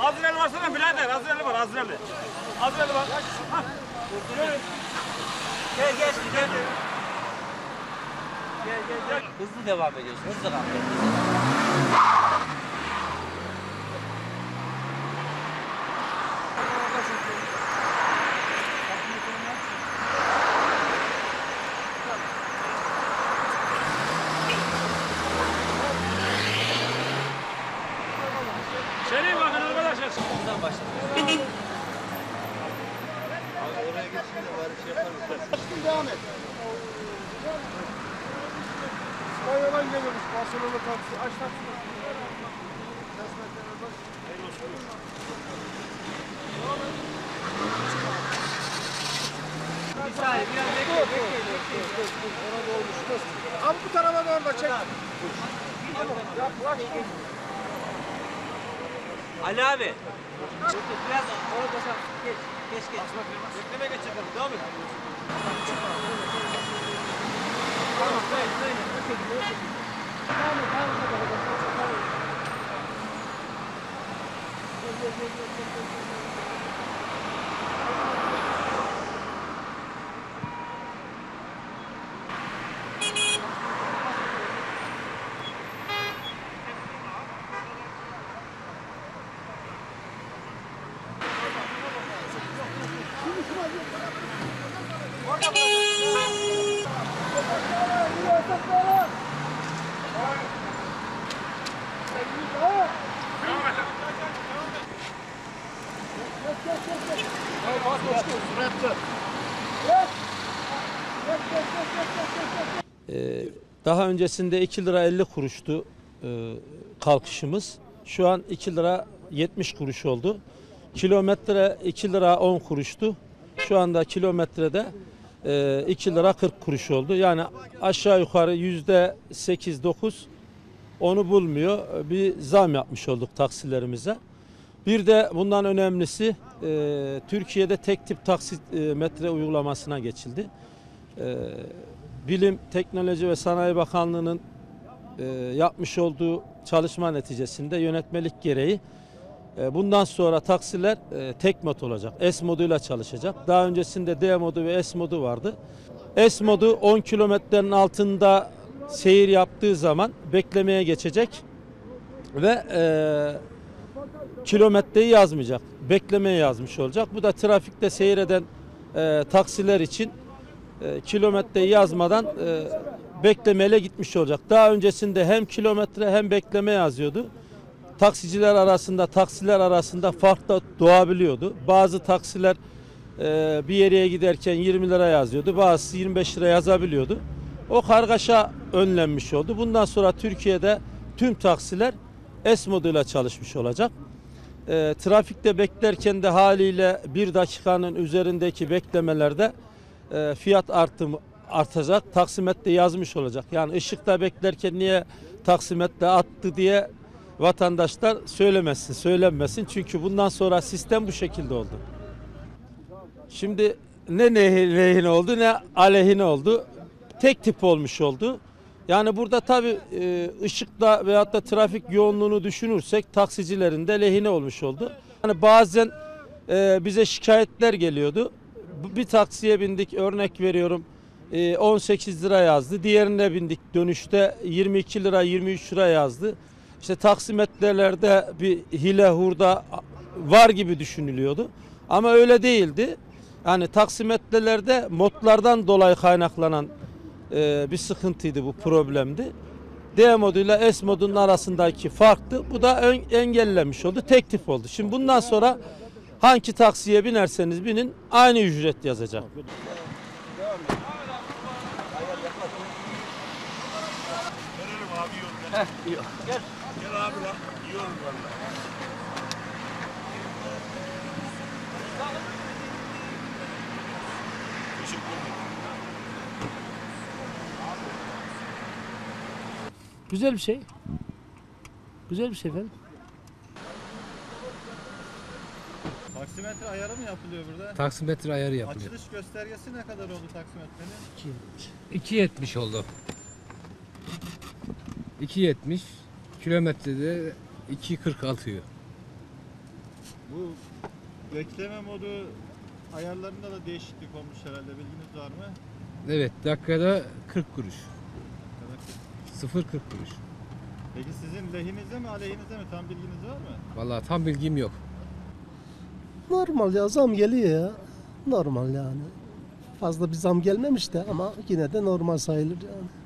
Azrail varsana birader. Azrail var Azrail. Azrail var. Hah. Gel gel gel. Gel gel gel. Hızlı devam ediyorsun. Hızlı kamyon. Seri bakın arkadaşlar. Hızdan başla. Devam et. İspanya'dan geliyormuş. Barcelona taksi. Aç taksi. Bir saniye biraz bekle. Ona dolmuş. Abi bu tarafa doğru da çek. Yaklaş. Ali abi. Biraz orada sen geç geç geç. Bekleme geç yapalım devam et. Tamam böyle böyle. Daha öncesinde 2 lira 50 kuruştu e, kalkışımız. Şu an 2 lira 70 kuruş oldu. Kilometre 2 lira 10 kuruştu. Şu anda kilometrede e, 2 lira 40 kuruş oldu. Yani aşağı yukarı yüzde 8-9 onu bulmuyor. Bir zam yapmış olduk taksilerimize. Bir de bundan önemlisi e, Türkiye'de tek tip taksimetre uygulamasına geçildi. E, Bilim, Teknoloji ve Sanayi Bakanlığı'nın e, yapmış olduğu çalışma neticesinde yönetmelik gereği e, bundan sonra taksiler e, tek mod olacak. S moduyla çalışacak. Daha öncesinde D modu ve S modu vardı. S modu 10 kilometrenin altında seyir yaptığı zaman beklemeye geçecek ve e, kilometreyi yazmayacak. Beklemeye yazmış olacak. Bu da trafikte seyreden e, taksiler için e, kilometreyi yazmadan e, beklemeyle gitmiş olacak. Daha öncesinde hem kilometre hem bekleme yazıyordu. Taksiciler arasında, taksiler arasında fark da doğabiliyordu. Bazı taksiler e, bir yere giderken 20 lira yazıyordu. Bazısı 25 lira yazabiliyordu. O kargaşa önlenmiş oldu. Bundan sonra Türkiye'de tüm taksiler S moduyla çalışmış olacak. E, trafikte beklerken de haliyle bir dakikanın üzerindeki beklemelerde e, fiyat artımı artacak. Taksimetre yazmış olacak. Yani ışıkta beklerken niye taksimetre attı diye vatandaşlar söylemesin, söylenmesin. Çünkü bundan sonra sistem bu şekilde oldu. Şimdi ne lehine oldu ne aleyhine oldu. Tek tip olmuş oldu. Yani burada tabii e, ışıkla veyahut da trafik yoğunluğunu düşünürsek taksicilerin de lehine olmuş oldu. Yani bazen e, bize şikayetler geliyordu. Bir taksiye bindik örnek veriyorum e, 18 lira yazdı. Diğerine bindik dönüşte 22 lira 23 lira yazdı. İşte taksimetrelerde bir hile hurda var gibi düşünülüyordu. Ama öyle değildi. Yani taksimetrelerde modlardan dolayı kaynaklanan e, bir sıkıntıydı bu problemdi. D moduyla S modunun arasındaki farktı. Bu da engellenmiş oldu. Tek tip oldu. Şimdi bundan sonra hangi taksiye binerseniz binin aynı ücret yazacak. Güzel bir şey. Güzel bir şey efendim. Taksimetre ayarı mı yapılıyor burada? Taksimetre ayarı yapılıyor. Açılış göstergesi ne kadar oldu taksimetrenin? 2.70 oldu. 2.70 kilometrede 2.40 atıyor. Bu bekleme modu ayarlarında da değişiklik olmuş herhalde bilginiz var mı? Evet dakikada 40 kuruş. Dakikada 0 40 kuruş. Peki sizin lehinize mi aleyhinize mi tam bilginiz var mı? Vallahi tam bilgim yok. Normal ya zam geliyor ya. Normal yani. Fazla bir zam gelmemiş de ama yine de normal sayılır yani.